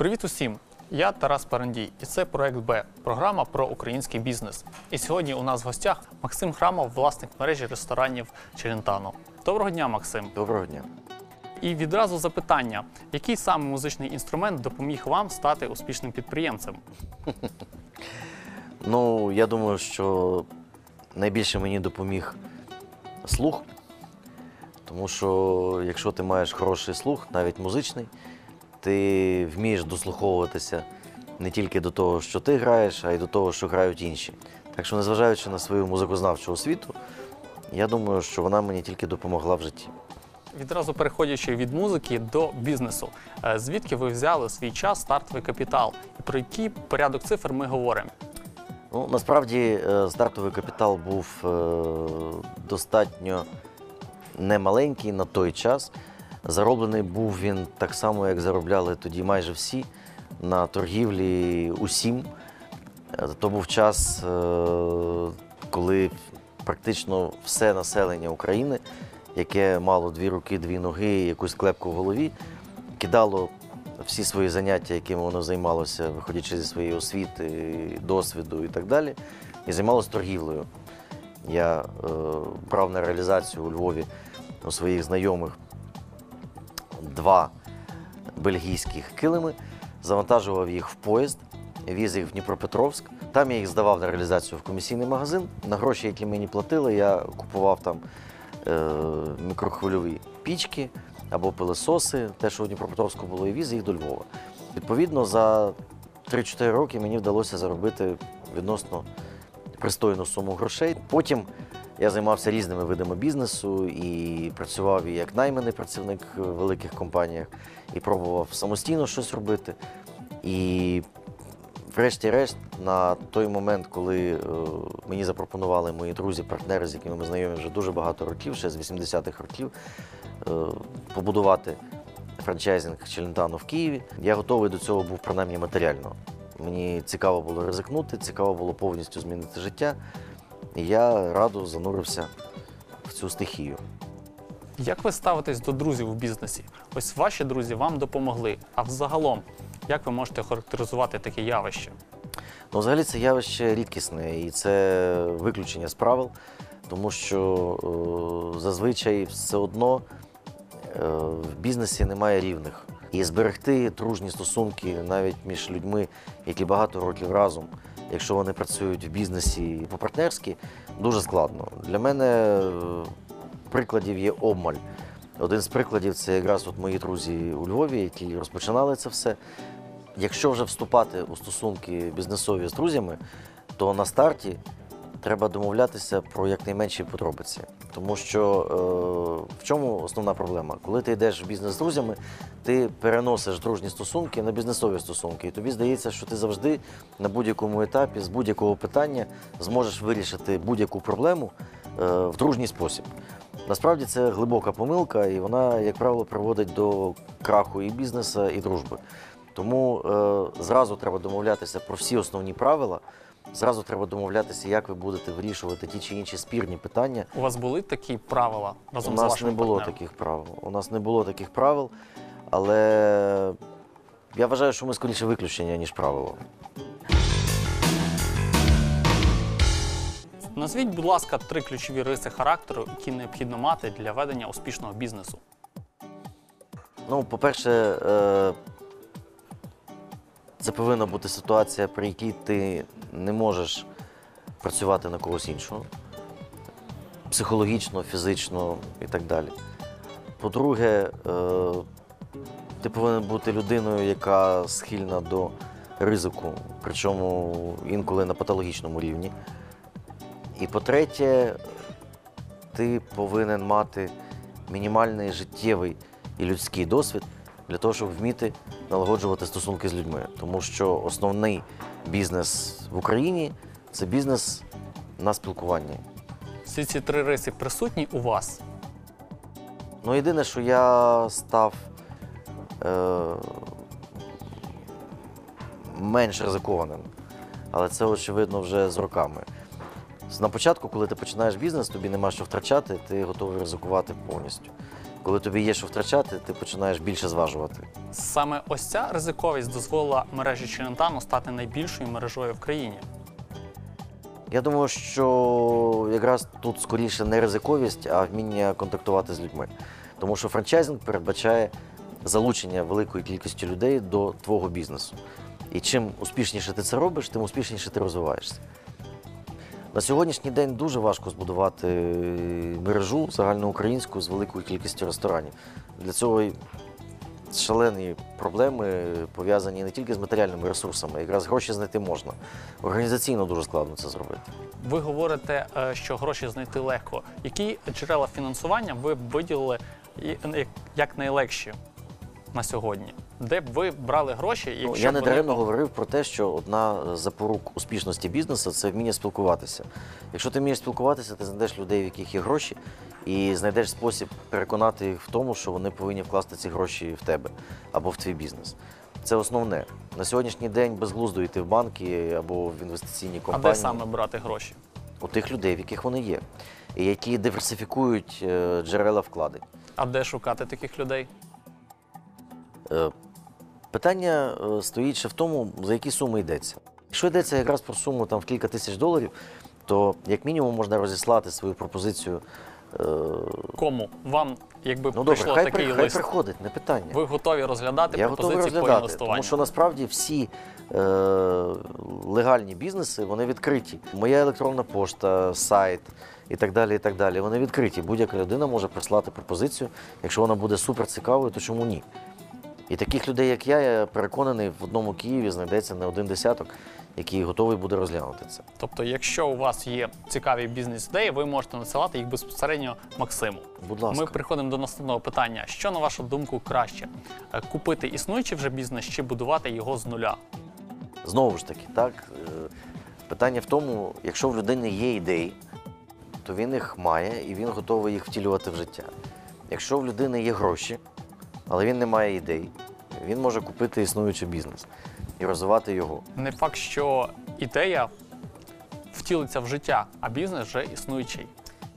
Привіт усім! Я Тарас Парандій, і це проект Б програма про український бізнес. І сьогодні у нас в гостях Максим Храмов, власник мережі ресторанів Челентано. Доброго дня, Максим! Доброго дня. І відразу запитання: який саме музичний інструмент допоміг вам стати успішним підприємцем? Ну, я думаю, що найбільше мені допоміг слух. Тому що якщо ти маєш хороший слух, навіть музичний, ти вмієш дослуховуватися не тільки до того, що ти граєш, а й до того, що грають інші. Так що, незважаючи на свою музикознавчу освіту, я думаю, що вона мені тільки допомогла в житті. Відразу переходячи від музики до бізнесу, Е, звідки ви взяли свій час стартовий капітал, і про який порядок цифр ми говоримо? Ну, насправді е, стартовий капітал був е, достатньо немаленький на той час. Зароблений був він так само, як заробляли тоді майже всі на торгівлі усім. Е, То був час, е, коли практично все населення України, яке мало дві руки, дві ноги, якусь клепку в голові, кидало всі свої заняття, якими воно займалося, виходячи зі своєї освіти, досвіду і так далі, і займалося торгівлею. Я е, брав на реалізацію у Львові у своїх знайомих два бельгійських килими, завантажував їх в поїзд, віз їх в Дніпропетровськ. Там я їх здавав на реалізацію в комісійний магазин. На гроші, які мені платили, я купував там е, мікрохвильові пічки або пилососи, те, що у Дніпропетровську було, і віз їх до Львова. Відповідно, за 3-4 роки мені вдалося заробити відносно пристойну суму грошей. Потім я займався різними видами бізнесу і працював і як найманий працівник в великих компаніях, і пробував самостійно щось робити. І врешті-решт, на той момент, коли е, мені запропонували мої друзі, партнери, з якими ми знайомі вже дуже багато років, ще з 80-х років, е, побудувати франчайзинг Челентано в Києві, я готовий до цього був принаймні матеріально. Мені цікаво було ризикнути, цікаво було повністю змінити життя. І я радо занурився в цю стихію. Як ви ставитесь до друзів у бізнесі? Ось ваші друзі вам допомогли. А взагалом, як ви можете характеризувати таке явище? Ну, взагалі це явище рідкісне і це виключення з правил, тому що е, зазвичай все одно е, в бізнесі немає рівних. І зберегти дружні стосунки навіть між людьми, які багато років разом, якщо вони працюють в бізнесі по-партнерськи, дуже складно. Для мене е, прикладів є обмаль. Один з прикладів це якраз от мої друзі у Львові, які розпочинали це все. Якщо вже вступати у стосунки бізнесові з друзями, то на старті треба домовлятися про якнайменші подробиці. Тому що е, в чому основна проблема? Коли ти йдеш в бізнес з друзями, ти переносиш дружні стосунки на бізнесові стосунки. І тобі здається, що ти завжди на будь-якому етапі з будь-якого питання зможеш вирішити будь-яку проблему е, в дружній спосіб. Насправді це глибока помилка, і вона, як правило, приводить до краху і бізнесу, і дружби. Тому е, зразу треба домовлятися про всі основні правила. Зразу треба домовлятися, як ви будете вирішувати ті чи інші спірні питання. У вас були такі правила разом У з нас не було партнером? таких правил. У нас не було таких правил, але я вважаю, що ми скоріше виключення, ніж правило. Назвіть, будь ласка, три ключові риси характеру, які необхідно мати для ведення успішного бізнесу. Ну, по-перше, е, це повинна бути ситуація, при якій ти не можеш працювати на когось іншого. Психологічно, фізично і так далі. По-друге, е, ти повинен бути людиною, яка схильна до ризику, причому інколи на патологічному рівні. І по-третє, ти повинен мати мінімальний життєвий і людський досвід для того, щоб вміти налагоджувати стосунки з людьми. Тому що основний бізнес в Україні це бізнес на спілкуванні. Всі ці три риси присутні у вас. Ну, єдине, що я став е, менш ризикованим, але це очевидно вже з роками. На початку, коли ти починаєш бізнес, тобі нема що втрачати, ти готовий ризикувати повністю. Коли тобі є що втрачати, ти починаєш більше зважувати. Саме ось ця ризиковість дозволила мережі Челентано стати найбільшою мережою в країні. Я думаю, що якраз тут скоріше не ризиковість, а вміння контактувати з людьми. Тому що франчайзинг передбачає залучення великої кількості людей до твого бізнесу. І чим успішніше ти це робиш, тим успішніше ти розвиваєшся. На сьогоднішній день дуже важко збудувати мережу загальноукраїнську з великою кількістю ресторанів. Для цього шалені проблеми пов'язані не тільки з матеріальними ресурсами, якраз гроші знайти можна. Організаційно дуже складно це зробити. Ви говорите, е, що гроші знайти легко. Які джерела фінансування ви б виділили як- як найлегші на сьогодні? Де б ви брали гроші? Ну, я б не вони- говорив про те, що одна з запорук успішності бізнесу це вміння спілкуватися. Якщо ти вмієш спілкуватися, ти знайдеш людей, в яких є гроші, і знайдеш спосіб переконати їх в тому, що вони повинні вкласти ці гроші в тебе або в твій бізнес. Це основне. На сьогоднішній день безглуздо йти в банки або в інвестиційні компанії. А де саме брати гроші? у тих людей, в яких вони є, і які диверсифікують е, джерела вкладень. А де шукати таких людей? Е, Питання е, стоїть ще в тому, за які суми йдеться. Якщо йдеться якраз про суму там, в кілька тисяч доларів, то як мінімум можна розіслати свою пропозицію. е, Кому вам, якби Ну добре, прийшло хай, такий хай лист, приходить, не питання. ви готові розглядати Я готовий пропозиції по розглядати, інвестуванню? тому що насправді всі е, легальні бізнеси вони відкриті. Моя електронна пошта, сайт і так далі. і так далі. Вони відкриті. Будь-яка людина може прислати пропозицію. Якщо вона буде супер цікавою, то чому ні? І таких людей, як я, я переконаний, в одному Києві знайдеться не один десяток, який готовий буде розглянути це. Тобто, якщо у вас є цікаві бізнес-ідеї, ви можете надсилати їх безпосередньо Максиму. Будь ласка. Ми приходимо до наступного питання: що на вашу думку краще? Е, Купити існуючий вже бізнес чи будувати його з нуля? Знову ж таки, так, е, питання в тому, якщо в людини є ідеї, то він їх має і він готовий їх втілювати в життя. Якщо в людини є гроші, але він не має ідей, він може купити існуючий бізнес і розвивати його. Не факт, що ідея втілиться в життя, а бізнес вже існуючий.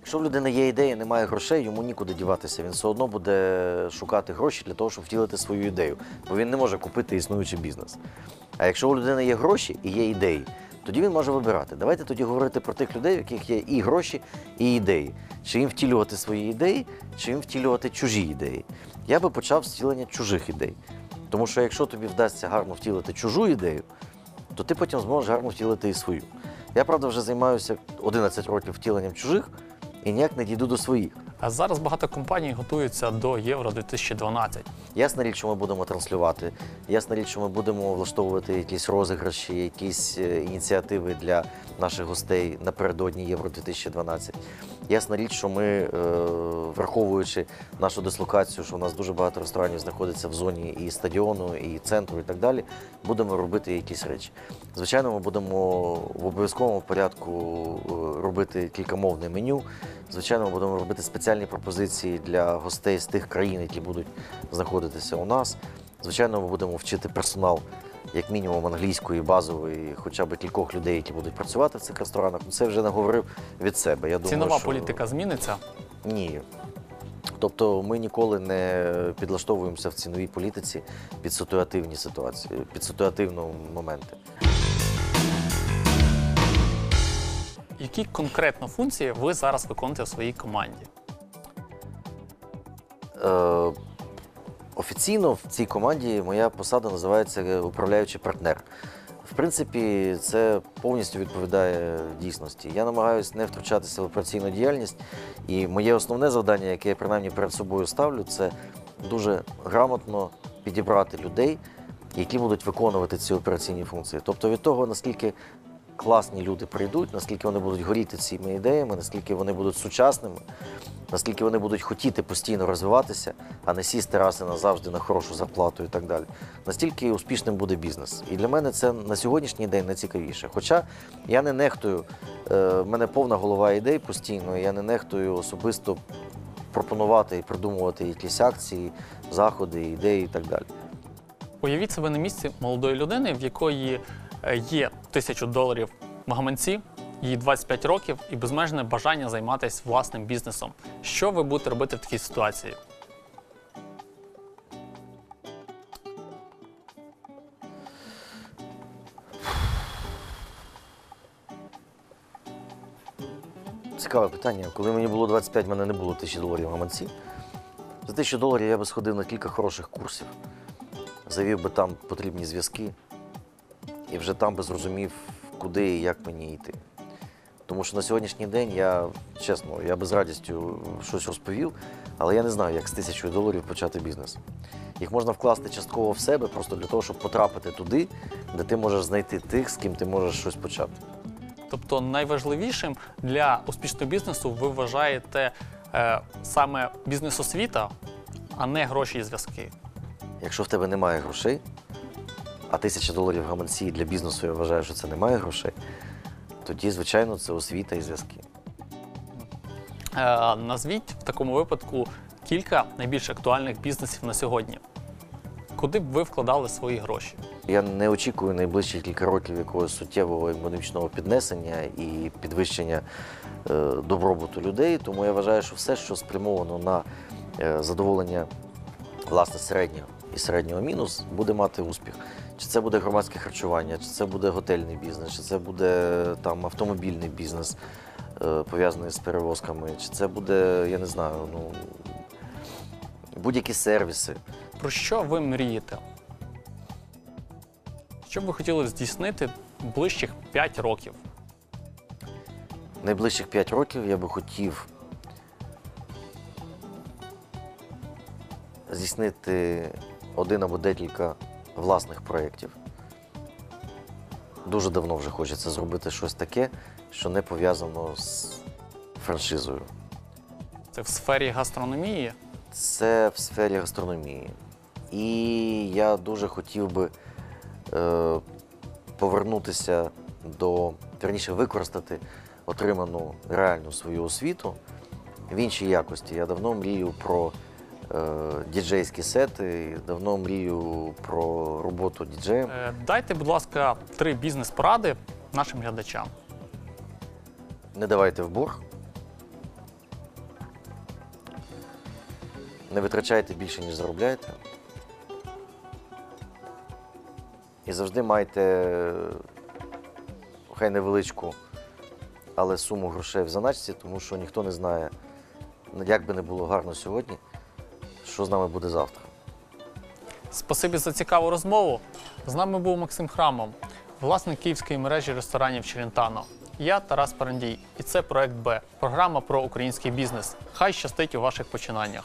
Якщо в людини є ідея, немає грошей, йому нікуди діватися. Він все одно буде шукати гроші для того, щоб втілити свою ідею, бо він не може купити існуючий бізнес. А якщо у людини є гроші і є ідеї, тоді він може вибирати. Давайте тоді говорити про тих людей, в яких є і гроші, і ідеї. Чи їм втілювати свої ідеї, чи їм втілювати чужі ідеї. Я би почав з втілення чужих ідей. Тому що якщо тобі вдасться гарно втілити чужу ідею, то ти потім зможеш гарно втілити і свою. Я, правда, вже займаюся 11 років втіленням чужих і ніяк не дійду до своїх. Зараз багато компаній готуються до Євро 2012. Ясна річ, що ми будемо транслювати. Ясна річ, що ми будемо влаштовувати якісь розіграші, якісь е, ініціативи для наших гостей напередодні Євро 2012. Ясна річ, що ми, е, враховуючи нашу дислокацію, що у нас дуже багато ресторанів знаходиться в зоні і стадіону, і центру, і так далі, будемо робити якісь речі. Звичайно, ми будемо в обов'язковому порядку е, робити кількамовне меню. Звичайно, ми будемо робити спеціальні пропозиції для гостей з тих країн, які будуть знаходитися у нас. Звичайно, ми будемо вчити персонал, як мінімум, англійської базової, хоча б кількох людей, які будуть працювати в цих ресторанах. Це вже не говорив від себе. Я думаю, Цінова що... політика зміниться. Ні. Тобто ми ніколи не підлаштовуємося в ціновій політиці під ситуативні ситуації, під ситуативні моменти. Які конкретно функції ви зараз виконуєте в своїй команді? Е, офіційно в цій команді моя посада називається управляючий партнер. В принципі, це повністю відповідає дійсності. Я намагаюся не втручатися в операційну діяльність, і моє основне завдання, яке я принаймні перед собою ставлю, це дуже грамотно підібрати людей, які будуть виконувати ці операційні функції. Тобто від того, наскільки класні люди прийдуть, наскільки вони будуть горіти цими ідеями, наскільки вони будуть сучасними, наскільки вони будуть хотіти постійно розвиватися, а не сісти раз і назавжди на хорошу зарплату і так далі. Настільки успішним буде бізнес. І для мене це на сьогоднішній день найцікавіше. Хоча я не нехтую, е, в мене повна голова ідей постійно, я не нехтую особисто пропонувати і придумувати якісь акції, заходи, ідеї і так далі. Уявіть себе на місці молодої людини, в якої е, є тисячу доларів в гаманці, їй 25 років і безмежне бажання займатися власним бізнесом. Що ви будете робити в такій ситуації? Цікаве питання. Коли мені було 25, в мене не було тисячі доларів в гаманці. За тисячу доларів я би сходив на кілька хороших курсів, завів би там потрібні зв'язки і вже там би зрозумів, куди і як мені йти. Тому що на сьогоднішній день я, чесно, я би з радістю щось розповів, але я не знаю, як з тисячою доларів почати бізнес. Їх можна вкласти частково в себе, просто для того, щоб потрапити туди, де ти можеш знайти тих, з ким ти можеш щось почати. Тобто найважливішим для успішного бізнесу ви вважаєте е, саме бізнес-освіта, а не гроші і зв'язки. Якщо в тебе немає грошей, а тисяча доларів гаманці для бізнесу я вважаю, що це немає грошей, тоді, звичайно, це освіта і зв'язки. Е, назвіть в такому випадку кілька найбільш актуальних бізнесів на сьогодні. Куди б ви вкладали свої гроші? Я не очікую найближчі кілька років якогось суттєвого економічного піднесення і підвищення е, добробуту людей. Тому я вважаю, що все, що спрямовано на е, задоволення власне середнього і середнього мінус, буде мати успіх. Чи це буде громадське харчування, чи це буде готельний бізнес, чи це буде там автомобільний бізнес е, пов'язаний з перевозками, чи це буде, я не знаю, ну будь-які сервіси. Про що ви мрієте? Що б ви хотіли здійснити ближчих 5 років? Найближчих 5 років я би хотів здійснити один або декілька власних проєктів. Дуже давно вже хочеться зробити щось таке, що не пов'язано з франшизою. Це в сфері гастрономії? Це в сфері гастрономії. І я дуже хотів би е, повернутися до, верніше, використати отриману реальну свою освіту в іншій якості. Я давно мрію про діджейські сети, давно мрію про роботу діджеєм. Е, Дайте, будь ласка, три бізнес-поради нашим глядачам. Не давайте в борг. Не витрачайте більше, ніж заробляєте. І завжди майте е, хай невеличку, але суму грошей в заначці, тому що ніхто не знає, як би не було гарно сьогодні, що з нами буде завтра. Спасибі за цікаву розмову. З нами був Максим Храмов, власник київської мережі ресторанів Черентано. Я Тарас Парандій, і це проект Б програма про український бізнес. Хай щастить у ваших починаннях.